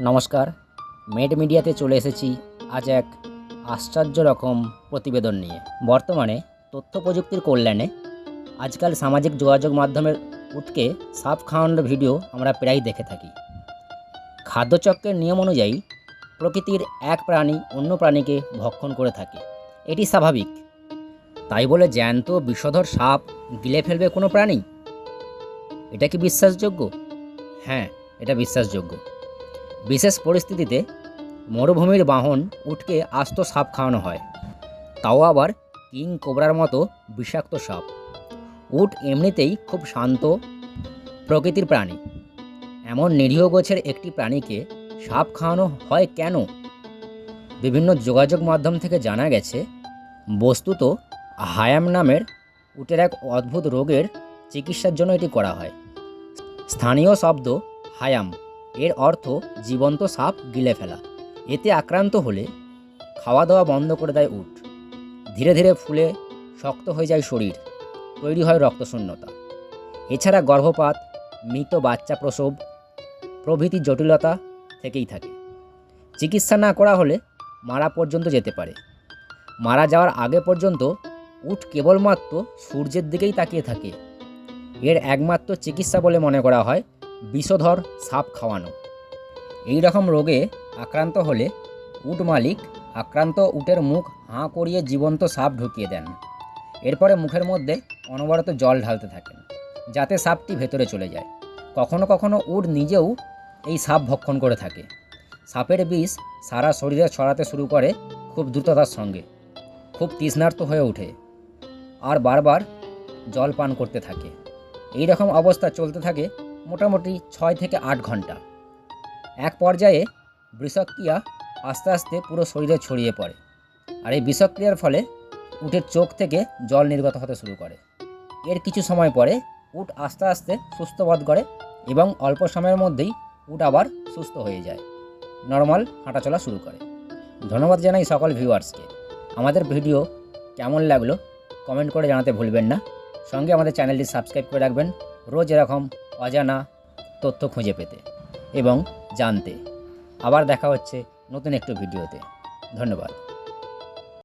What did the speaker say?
নমস্কার, মেড মিডিয়াতে চলে এসেছি আজ এক আশ্চর্য রকম প্রতিবেদন নিয়ে। বর্তমানে তথ্য প্রযুক্তির কল্যাণে আজকাল সামাজিক যোগাযোগ মাধ্যমের উঠকে সাপ খাওয়ানোর ভিডিও আমরা প্রায়ই দেখে থাকি। খাদ্যচক্রের নিয়ম অনুযায়ী প্রকৃতির এক প্রাণী অন্য প্রাণীকে ভক্ষণ করে থাকে। এটি স্বাভাবিক। তাই বলে জ্যান্ত, বিষধর সাপ গিলে ফেলবে কোনো প্রাণী? এটা কি বিশ্বাসযোগ্য? হ্যাঁ এটা বিশ্বাসযোগ্য। বিশেষ পরিস্থিতিতে মরুভূমির বাহন উটকে আস্ত সাপ খাওয়ানো হয়। তাও আবার কিং কোবরার মতো বিষাক্ত সাপ। উট এমনিতেই খুব শান্ত প্রকৃতির প্রাণী। এমন নিরীহ গোছের একটি প্রাণীকে সাপ খাওয়ানো হয় কেন? বিভিন্ন যোগাযোগ মাধ্যম থেকে জানা গেছে, বস্তুত হায়াম নামের উটের এক অদ্ভুত রোগের চিকিৎসার জন্য এটি করা হয়। স্থানীয় শব্দ হায়াম। এর অর্থ জীবন্ত সাপ গিলে ফেলা। এতে আক্রান্ত হলে খাওয়া দাওয়া বন্ধ করে দেয় উট। ধীরে ধীরে ফুলে শক্ত হয়ে যায় শরীর, তৈরি হয় রক্তশূন্যতা। এছাড়া গর্ভপাত, মৃত বাচ্চা প্রসব, প্রভৃতি জটিলতা থেকেই থাকে। চিকিৎসা না করা হলে মারা পর্যন্ত যেতে পারে। মারা যাওয়ার আগে পর্যন্ত উট কেবলমাত্র সূর্যের দিকেই তাকিয়ে থাকে। এর একমাত্র চিকিৎসা বলে মনে করা হয় বিষধর সাপ খাওয়ানো। এই রকম রোগে আক্রান্ত হলে উট মালিক আক্রান্ত উটের মুখ হাঁ করিয়ে জীবন্ত সাপ ঢুকিয়ে দেন। এরপরে মুখের মধ্যে অনবরত জল ঢালতে থাকেন, যাতে সাপটি ভেতরে চলে যায়। কখনো কখনো উট নিজেও এই সাপ ভক্ষণ করে থাকে। সাপের বিষ সারা শরীরে ছড়াতে শুরু করে খুব দ্রুততার সঙ্গে, খুব তৃষ্ণার্ত হয়ে ওঠে আর বারবার জল পান করতে থাকে। এই রকম অবস্থা চলতে থাকে মোটামুটি ছয় থেকে আট ঘণ্টা। এক পর্যায়ে বিষক্রিয়া আস্তে আস্তে পুরো শরীরে ছড়িয়ে পড়ে আর এই বিষক্রিয়ার ফলে উটের চোখ থেকে জল নির্গত হতে শুরু করে। এর কিছু সময় পরে উট আস্তে আস্তে সুস্থ বোধ করে এবং অল্প সময়ের মধ্যেই উট আবার সুস্থ হয়ে যায়। নর্মাল হাঁটাচলা শুরু করে। ধন্যবাদ জানাই সকল ভিউয়ার্সকে। আমাদের ভিডিও কেমন লাগল কমেন্ট করে জানাতে ভুলবেন না। সঙ্গে আমাদের চ্যানেলটি সাবস্ক্রাইব করে রাখবেন। রোজ এরকম অজানা তথ্য খুঁজে পেতে এবং জানতে। আবার দেখা হচ্ছে নতুন একটু ভিডিওতে। ধন্যবাদ।